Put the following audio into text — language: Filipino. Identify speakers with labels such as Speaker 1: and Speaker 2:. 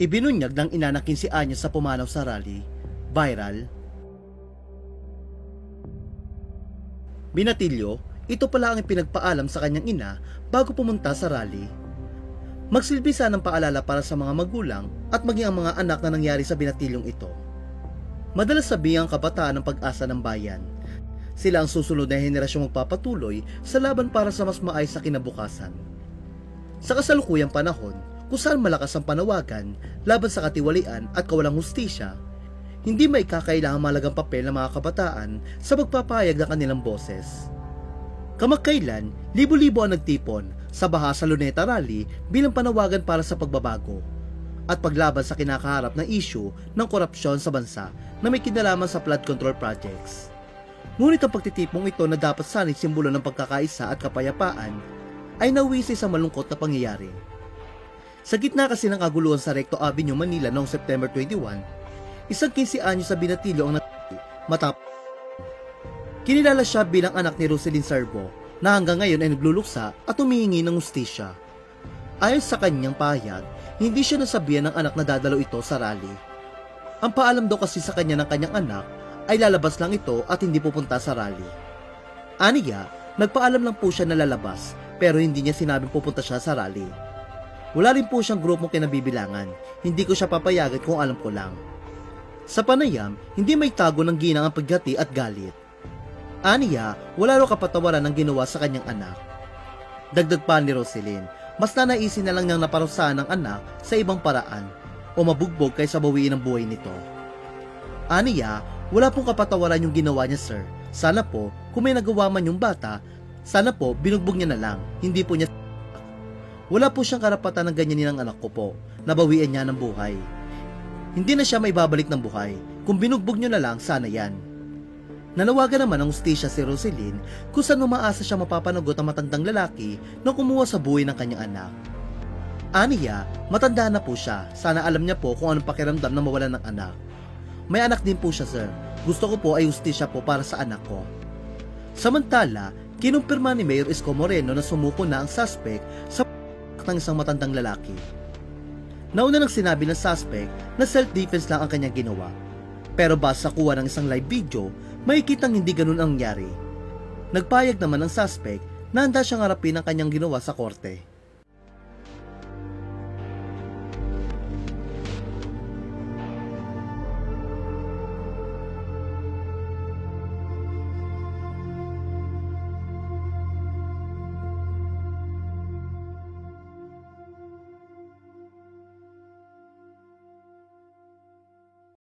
Speaker 1: Ibinunyag ng ina na 15 anyos sa pumanaw sa rally. Viral. Binatilyo, ito pala ang pinagpaalam sa kanyang ina bago pumunta sa rally. Magsilbi ng paalala para sa mga magulang at maging ang mga anak na nangyari sa binatilyong ito. Madalas sabihin ang kabataan ng pag-asa ng bayan. Sila ang susunod na henerasyong magpapatuloy sa laban para sa mas maayos na kinabukasan. Sa kasalukuyang panahon, kung saan malakas ang panawagan laban sa katiwalian at kawalang hustisya, hindi may kakailangang malagang papel ng mga kabataan sa pagpapayag ng kanilang boses. Kamakailan, libo-libo ang nagtipon sa Baha sa Luneta Rally bilang panawagan para sa pagbabago at paglaban sa kinakaharap na issue ng korupsyon sa bansa na may kinalaman sa flood control projects. Ngunit ang pagtitipong ito na dapat sana'y simbolo ng pagkakaisa at kapayapaan ay nawisi sa malungkot na pangyayari. Sa gitna kasi ng kaguluhan sa Recto Avenue, Manila noong September 21, isang 15 anyo sa binatilyo ang natili matap. Kinilala siya bilang anak ni Roselyn Servo na hanggang ngayon ay nagluluksa at humihingi ng ustisya. Ayon sa kanyang pahayag, hindi siya nasabihan ng anak na dadalo ito sa rally. Ang paalam daw kasi sa kanya ng kanyang anak ay lalabas lang ito at hindi pupunta sa rally. Aniya, nagpaalam lang po siya na lalabas pero hindi niya sinabing pupunta siya sa rally. Wala rin po siyang grupong kinabibilangan, hindi ko siya papayagan kung alam ko lang. Sa panayam, hindi may tago ng ginang ang paghati at galit. Aniya, wala raw kapatawaran ang ginawa sa kanyang anak. Dagdag pa ni Roselyn, mas nanaisin na lang niyang naparusahan ng anak sa ibang paraan o mabugbog kaysa bawiin ang buhay nito. Aniya, wala pong kapatawaran yung ginawa niya sir. Sana po, kung may nagawa man yung bata, sana po binugbog niya na lang, hindi po niya wala po siyang karapatan ng ganyanin ang anak ko po, nabawian niya ng buhay. Hindi na siya may babalik ng buhay, kung binugbog niyo na lang, sana yan. Nanawagan naman ang ustisya si Roselyn kung saan umaasa siya mapapanagot ang matandang lalaki na kumuha sa buhay ng kanyang anak. Aniya, matanda na po siya. Sana alam niya po kung anong pakiramdam na mawalan ng anak. May anak din po siya, sir. Gusto ko po ay ustisya po para sa anak ko. Samantala, kinumpirma ni Mayor Isko Moreno na sumuko na ang suspect sa ng isang matandang lalaki. Nauna nang sinabi ng suspect na self-defense lang ang kanyang ginawa. Pero base sa kuha ng isang live video, makikitang hindi ganun ang nangyari. Nagpayag naman ng suspect na handa siyang harapin ang kanyang ginawa sa korte.